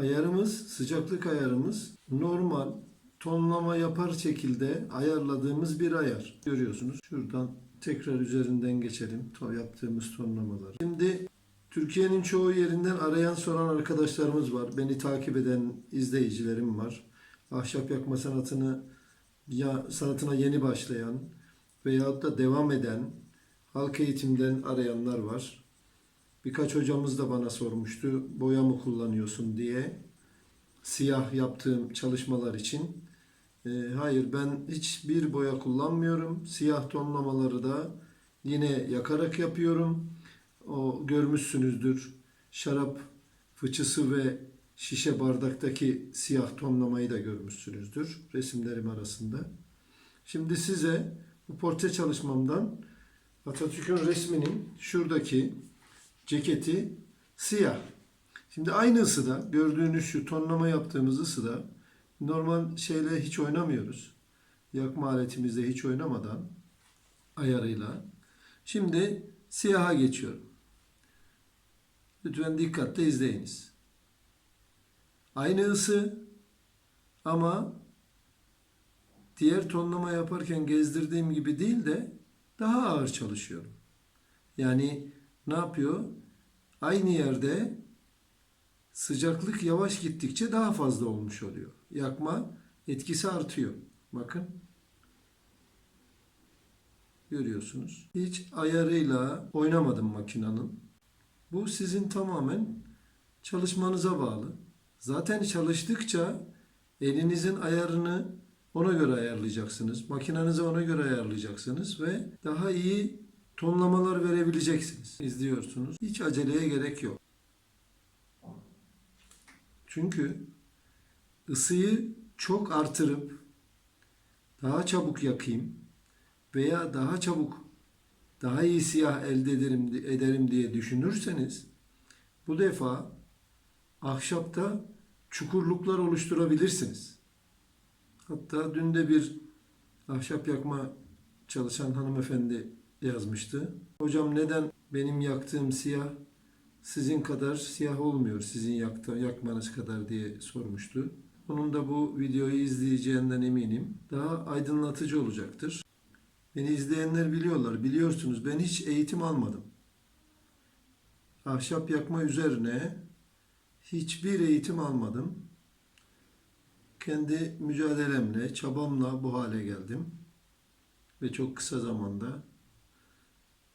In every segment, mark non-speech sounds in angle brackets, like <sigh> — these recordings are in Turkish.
Ayarımız, sıcaklık ayarımız normal tonlama yapar şekilde ayarladığımız bir ayar. Görüyorsunuz. Şuradan tekrar üzerinden geçelim. Yaptığımız tonlamaları. Şimdi Türkiye'nin çoğu yerinden arayan soran arkadaşlarımız var. Beni takip eden izleyicilerim var. Ahşap yakma sanatını ya sanatına yeni başlayan veyahut da devam eden halk eğitimden arayanlar var. Birkaç hocamız da bana sormuştu. Boya mı kullanıyorsun diye. Siyah yaptığım çalışmalar için. Ee, hayır ben hiçbir boya kullanmıyorum. Siyah tonlamaları da yine yakarak yapıyorum. O görmüşsünüzdür. Şarap fıçısı ve şişe bardaktaki siyah tonlamayı da görmüşsünüzdür resimlerim arasında. Şimdi size bu portre çalışmamdan Atatürk'ün resminin şuradaki ceketi siyah. Şimdi aynı ısıda gördüğünüz şu tonlama yaptığımız ısıda normal şeyle hiç oynamıyoruz. Yakma aletimizde hiç oynamadan ayarıyla. Şimdi siyaha geçiyorum. Lütfen dikkatle izleyiniz. Aynı ısı ama diğer tonlama yaparken gezdirdiğim gibi değil de daha ağır çalışıyorum. Yani ne yapıyor? Aynı yerde sıcaklık yavaş gittikçe daha fazla olmuş oluyor. Yakma etkisi artıyor. Bakın. Görüyorsunuz. Hiç ayarıyla oynamadım makinenin. Bu sizin tamamen çalışmanıza bağlı. Zaten çalıştıkça elinizin ayarını ona göre ayarlayacaksınız. Makinenize ona göre ayarlayacaksınız ve daha iyi tonlamalar verebileceksiniz. İzliyorsunuz. Hiç aceleye gerek yok. Çünkü ısıyı çok artırıp daha çabuk yakayım veya daha çabuk daha iyi siyah elde ederim, ederim diye düşünürseniz bu defa ahşapta çukurluklar oluşturabilirsiniz. Hatta dün de bir ahşap yakma çalışan hanımefendi yazmıştı. Hocam neden benim yaktığım siyah sizin kadar siyah olmuyor sizin yaktı, yakmanız kadar diye sormuştu. Onun da bu videoyu izleyeceğinden eminim. Daha aydınlatıcı olacaktır. Beni izleyenler biliyorlar. Biliyorsunuz ben hiç eğitim almadım. Ahşap yakma üzerine hiçbir eğitim almadım. Kendi mücadelemle, çabamla bu hale geldim. Ve çok kısa zamanda.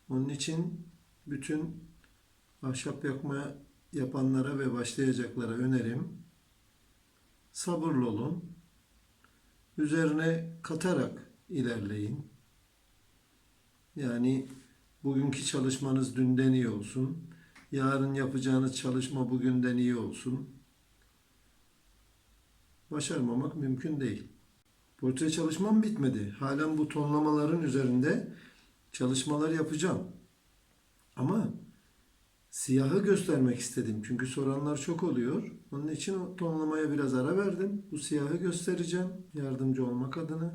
Onun için bütün ahşap yakma yapanlara ve başlayacaklara önerim sabırlı olun. Üzerine katarak ilerleyin. Yani bugünkü çalışmanız dünden iyi olsun. Yarın yapacağınız çalışma bugünden iyi olsun. Başarmamak mümkün değil. Portre çalışmam bitmedi. Halen bu tonlamaların üzerinde çalışmalar yapacağım. Ama siyahı göstermek istedim. Çünkü soranlar çok oluyor. Onun için o tonlamaya biraz ara verdim. Bu siyahı göstereceğim. Yardımcı olmak adına.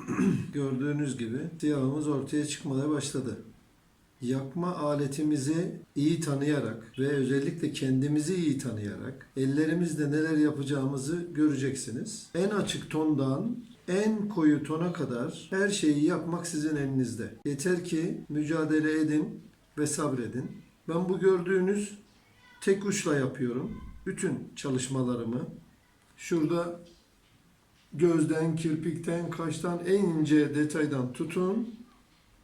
<clears throat> Gördüğünüz gibi siyahımız ortaya çıkmaya başladı. Yakma aletimizi iyi tanıyarak ve özellikle kendimizi iyi tanıyarak ellerimizle neler yapacağımızı göreceksiniz. En açık tondan en koyu tona kadar her şeyi yapmak sizin elinizde. Yeter ki mücadele edin ve sabredin. Ben bu gördüğünüz tek uçla yapıyorum. Bütün çalışmalarımı. Şurada gözden, kirpikten, kaştan en ince detaydan tutun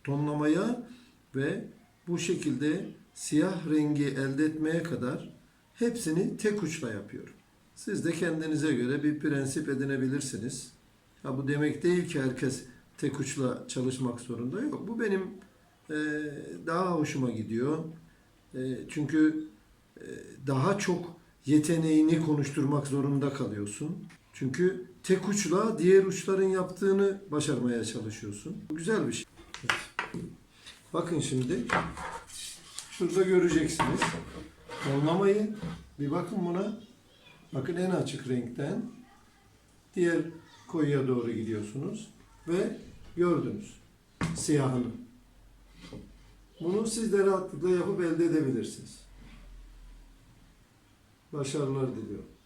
tonlamaya ve bu şekilde siyah rengi elde etmeye kadar hepsini tek uçla yapıyorum. Siz de kendinize göre bir prensip edinebilirsiniz. Ha bu demek değil ki herkes tek uçla çalışmak zorunda yok. Bu benim e, daha hoşuma gidiyor. E, çünkü e, daha çok yeteneğini konuşturmak zorunda kalıyorsun. Çünkü tek uçla diğer uçların yaptığını başarmaya çalışıyorsun. Güzel bir şey. Bakın şimdi. Şurada göreceksiniz. Tonlamayı. Bir bakın buna. Bakın en açık renkten diğer koyuya doğru gidiyorsunuz. Ve gördünüz. Siyahını. Bunu siz de rahatlıkla yapıp elde edebilirsiniz. Başarılar diliyorum.